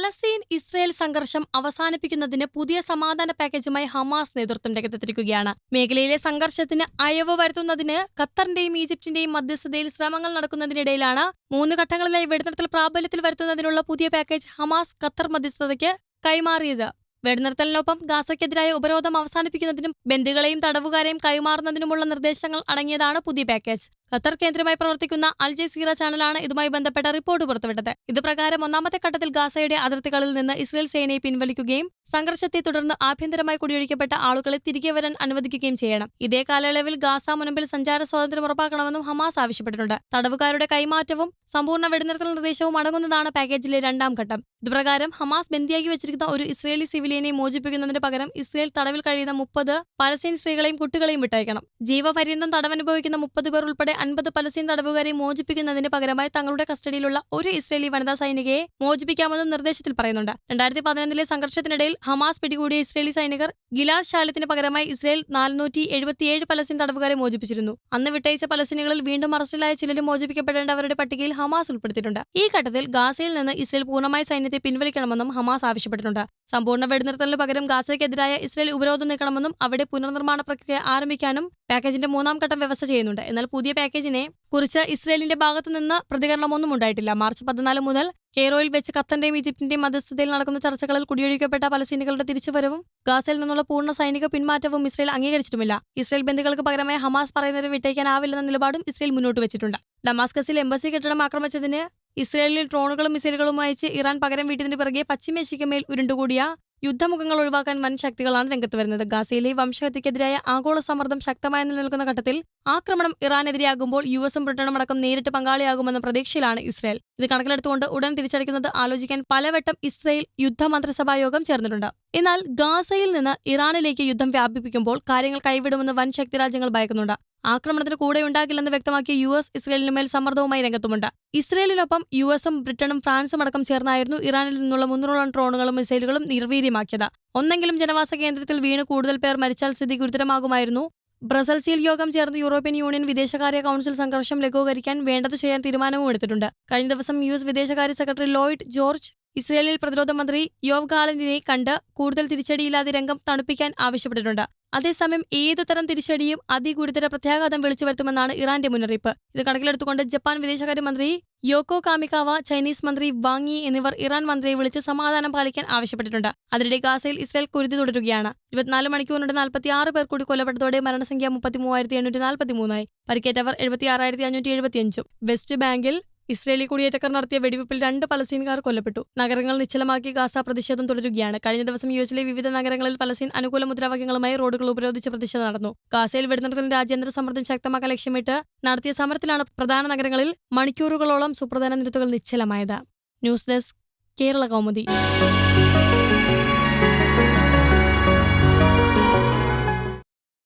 Palestine Israel സംഘർഷം അവസാനിപ്പിക്കുന്നതിന് പുതിയ സമാധാന പാക്കേജുമായി ഹമാസ് നേതൃത്വം രംഗത്തെത്തിരിക്കുകയാണ് മേഖലയിലെ സംഘർഷത്തിന് അയവ് വരുത്തുന്നതിന് ഖത്തറിന്റെയും ഈജിപ്തിന്റെയും മധ്യസ്ഥതയിൽ ശ്രമങ്ങൾ നടക്കുന്നതിനിടയിലാണ് മൂന്ന് ഘട്ടങ്ങളിലായി വെടിനിർത്തൽ പ്രാബല്യത്തിൽ വരുത്തുന്നതിനുള്ള പുതിയ പാക്കേജ് ഹമാസ് ഖത്തർ മധ്യസ്ഥതയ്ക്ക് കൈമാറിയത്. വെടിനിർത്തലിനൊപ്പം ഗാസയ്ക്കെതിരായ ഉപരോധം അവസാനിപ്പിക്കുന്നതിനും ബന്ദികളെയും തടവുകാരെയും കൈമാറുന്നതിനുമുള്ള നിർദ്ദേശങ്ങൾ അടങ്ങിയതാണ് പുതിയ പാക്കേജ്. ഖത്തർ കേന്ദ്രമായി പ്രവർത്തിക്കുന്ന അൽ ജസീറ ചാനലാണ് ഇതുമായി ബന്ധപ്പെട്ട റിപ്പോർട്ട് പുറത്തുവിട്ടത്. ഇതുപ്രകാരം ഒന്നാമത്തെ ഘട്ടത്തിൽ ഗാസയുടെ അതിർത്തികളിൽ നിന്ന് ഇസ്രയേൽ സേനയെ പിൻവലിക്കുകയും സംഘർഷത്തെ തുടർന്ന് ആഭ്യന്തരമായി കുടിയൊഴിക്കപ്പെട്ട ആളുകളെ തിരികെ വരാൻ അനുവദിക്കുകയും ചെയ്യണം. ഇതേ കാലയളവിൽ ഗാസ മുനമ്പിൽ സഞ്ചാര സ്വാതന്ത്ര്യം ഉറപ്പാക്കണമെന്നും ഹമാസ് ആവശ്യപ്പെട്ടിട്ടുണ്ട്. തടവുകാരുടെ കൈമാറ്റവും സമ്പൂർണ വെടിനിർത്തൽ നിർദ്ദേശവും അടങ്ങുന്നതാണ് പാക്കേജിലെ രണ്ടാം ഘട്ടം. ഇതുപ്രകാരം ഹമാസ് ബന്ദിയാക്കി വെച്ചിരിക്കുന്ന ഒരു ഇസ്രയേലി സിവിലിയനെ മോചിപ്പിക്കുന്നതിന് പകരം ഇസ്രയേൽ തടവിൽ കഴിയുന്ന മുപ്പത് പലസ്തീൻ സ്ത്രീകളെയും കുട്ടികളെയും വിട്ടയക്കണം. ജീവപര്യന്തം തടവനുഭവിക്കുന്ന മുപ്പത് പേർ ഉൾപ്പെടെ അൻപത് പലസ്തീൻ തടവുകാരെ മോചിപ്പിക്കുന്നതിന് പകരമായി തങ്ങളുടെ കസ്റ്റഡിയിലുള്ള ഒരു ഇസ്രേലി വനിതാ സൈനികയെ മോചിപ്പിക്കാമെന്നും നിർദ്ദേശത്തിൽ പറയുന്നുണ്ട്. രണ്ടായിരത്തി പതിനൊന്നിലെ സംഘർഷത്തിനിടയിൽ ഹമാസ് പിടികൂടിയ ഇസ്രേലി സൈനികർ ഗിലാസ് ശാലത്തിന് പകരമായി ഇസ്രയേൽ നാനൂറ്റി എഴുപത്തിയേഴ് പലസ്തീൻ തടവുകാരെ മോചിപ്പിച്ചിരുന്നു. അന്ന് വിട്ടയച്ച പലസ്തീനുകളിൽ വീണ്ടും അറസ്റ്റിലായ ചിലരും മോചിപ്പിക്കപ്പെടേണ്ടവരുടെ പട്ടികയിൽ ഹമാസ് ഉൾപ്പെടുത്തിയിട്ടുണ്ട്. ഈ ഘട്ടത്തിൽ ഗാസയിൽ നിന്ന് ഇസ്രയേൽ പൂർണമായി സൈന്യത്തെ പിൻവലിക്കണമെന്നും ഹമാസ് ആവശ്യപ്പെട്ടിട്ടുണ്ട്. സമ്പൂർണ വെടിനിർത്തലിന് പകരം ഗാസയ്ക്കെതിരായ ഇസ്രയേൽ ഉപരോധം നീക്കണമെന്നും അവിടെ പുനർനിർമ്മാണ പ്രക്രിയ ആരംഭിക്കാനും പാക്കേജിന്റെ മൂന്നാം ഘട്ടം വ്യവസ്ഥ ചെയ്യുന്നുണ്ട്. എന്നാൽ പുതിയ പാക്കേജിനെ കുറിച്ച് ഇസ്രയേലിന്റെ ഭാഗത്തു നിന്ന് പ്രതികരണമൊന്നും ഉണ്ടായിട്ടില്ല. മാർച്ച് പതിനാല് മുതൽ കെയ്റോയിൽ വെച്ച് ഖത്തറിന്റെയും ഈജിപ്തിന്റെയും മധ്യസ്ഥതയിൽ നടക്കുന്ന ചർച്ചകളിൽ കുടിയൊഴിക്കപ്പെട്ട പലസ്തീനികളുടെ തിരിച്ചുവരവും ഗാസയിൽ നിന്നുള്ള പൂർണ സൈനിക പിന്മാറ്റവും ഇസ്രയേൽ അംഗീകരിച്ചിട്ടുമില്ല. ഇസ്രയേൽ ബന്ധുക്കൾക്ക് പകരമായി ഹമാസ് പറയുന്നവരെ വിട്ടേക്കാനാവില്ലെന്ന നിലപാടും ഇസ്രയേൽ മുന്നോട്ട് വെച്ചിട്ടുണ്ട്. ഡമാസ്കസിൽ എംബസി കെട്ടിടം ആക്രമിച്ചതിന് ഇസ്രയേലിൽ ഡ്രോണുകളും മിസൈലുകളും അയച്ച് ഇറാൻ പകരം വീട്ടിന് പിറകെ പശ്ചിമേഷ്യയ്ക്ക് മേൽ ഉരുണ്ടുകൂടിയ യുദ്ധമുഖങ്ങൾ ഒഴിവാക്കാൻ വൻ ശക്തികളാണ് രംഗത്ത് വരുന്നത്. ഗാസയിലെ വംശഹത്യക്കെതിരായ ആഗോള സമ്മർദ്ദം ശക്തമായി നിലനിൽക്കുന്ന ഘട്ടത്തിൽ ആക്രമണം ഇറാനെതിരെയാകുമ്പോൾ യു എസും ബ്രിട്ടനും അടക്കം നേരിട്ട് പങ്കാളിയാകുമെന്ന പ്രതീക്ഷയിലാണ് ഇസ്രായേൽ. ഇത് കണക്കിലെടുത്തുകൊണ്ട് ഉടൻ തിരിച്ചടിക്കുന്നത് ആലോചിക്കാൻ പലവട്ടം ഇസ്രായേൽ യുദ്ധ മന്ത്രിസഭാ യോഗം ചേർന്നിട്ടുണ്ട്. എന്നാൽ ഗാസയിൽ നിന്ന് ഇറാനിലേക്ക് യുദ്ധം വ്യാപിപ്പിക്കുമ്പോൾ കാര്യങ്ങൾ കൈവിടുമെന്ന് വൻ ശക്തി രാജ്യങ്ങൾ ഭയക്കുന്നുണ്ട്. ആക്രമണത്തിന് കൂടെ ഉണ്ടാകില്ലെന്ന് വ്യക്തമാക്കിയ യു എസ് ഇസ്രയേലിന് മേൽ സമ്മർദ്ദവുമായി രംഗത്തുമുണ്ട്. ഇസ്രയേലിനൊപ്പം യു എസും ബ്രിട്ടനും ഫ്രാൻസും അടക്കം ചേർന്നായിരുന്നു ഇറാനിൽ നിന്നുള്ള മുന്നൂറോളം ഡ്രോണുകളും മിസൈലുകളും നിർവീര്യമാക്കിയത്. ഒന്നെങ്കിലും ജനവാസ കേന്ദ്രത്തിൽ വീണ് കൂടുതൽ പേർ മരിച്ചാൽ സ്ഥിതി ഗുരുതരമാകുമായിരുന്നു. ബ്രസൽസിൽ യോഗം ചേർന്ന് യൂറോപ്യൻ യൂണിയൻ വിദേശകാര്യ കൌൺസിൽ സംഘർഷം ലഘൂകരിക്കാൻ വേണ്ടത് ചെയ്യാൻ തീരുമാനവും എടുത്തിട്ടുണ്ട്. കഴിഞ്ഞ ദിവസം യു എസ് വിദേശകാര്യ സെക്രട്ടറി ലോയിഡ് ജോർജ് ഇസ്രയേലിൽ പ്രതിരോധ മന്ത്രി യോവ് ഗാലന്റിനെ കണ്ട് കൂടുതൽ തിരിച്ചടിയില്ലാതെ രംഗം തണുപ്പിക്കാൻ ആവശ്യപ്പെട്ടിട്ടുണ്ട്. അതേസമയം ഏതു തരം തിരിച്ചടിയും അതിഗുരുതര പ്രത്യാഘാതം വിളിച്ചു വരുത്തുമെന്നാണ് ഇറാന്റെ മുന്നറിയിപ്പ്. ഇത് കണക്കിലെടുത്തുകൊണ്ട് ജപ്പാൻ വിദേശകാര്യമന്ത്രി യോക്കോ കാമിക്കാവ ചൈനീസ് മന്ത്രി വാങ്ങി എന്നിവർ ഇറാൻ മന്ത്രിയെ വിളിച്ച് സമാധാനം പാലിക്കാൻ ആവശ്യപ്പെട്ടിട്ടുണ്ട്. അതിനിടെ ഗാസയിൽ ഇസ്രായേൽ കുരുതി തുടരുകയാണ്. ഇരുപത്തിനാല് മണിക്കൂറിനുണ്ട് നാൽപ്പത്തി ആറ് പേർ കൂടി കൊല്ലപ്പെട്ടതോടെ മരണസംഖ്യ മുപ്പത്തി മൂവായിരത്തി എണ്ണൂറ്റി നാൽപ്പത്തി മൂന്നായി പരിക്കേറ്റവർ എഴുപത്തി ആറായിരത്തി അഞ്ഞൂറ്റി എഴുപത്തിയഞ്ചും വെസ്റ്റ് ബാങ്കിൽ ഇസ്രയേലി കുടിയേറ്റക്കാർ നടത്തിയ വെടിവെപ്പിൽ രണ്ട് പലസ്തീൻകാർ കൊല്ലപ്പെട്ടു. നഗരങ്ങൾ നിശ്ചലമാക്കി ഗാസ പ്രതിഷേധം തുടരുകയാണ്. കഴിഞ്ഞ ദിവസം യു എസിലെ വിവിധ നഗരങ്ങളിൽ പലസ്തീൻ അനുകൂല മുദ്രാവാക്യങ്ങളുമായി റോഡുകൾ ഉപരോധിച്ച് പ്രതിഷേധം നടന്നു. ഗാസയിൽ വെടിനിർത്തലിന് രാജ്യാന്തര സമ്മർദ്ദം ശക്തമാക്കാൻ ലക്ഷ്യമിട്ട് നടത്തിയ സമരത്തിലാണ് പ്രധാന നഗരങ്ങളിൽ മണിക്കൂറുകളോളം സുപ്രധാന നിരത്തുകൾ നിശ്ചലമായത്. News desk Kerala Kaumudi.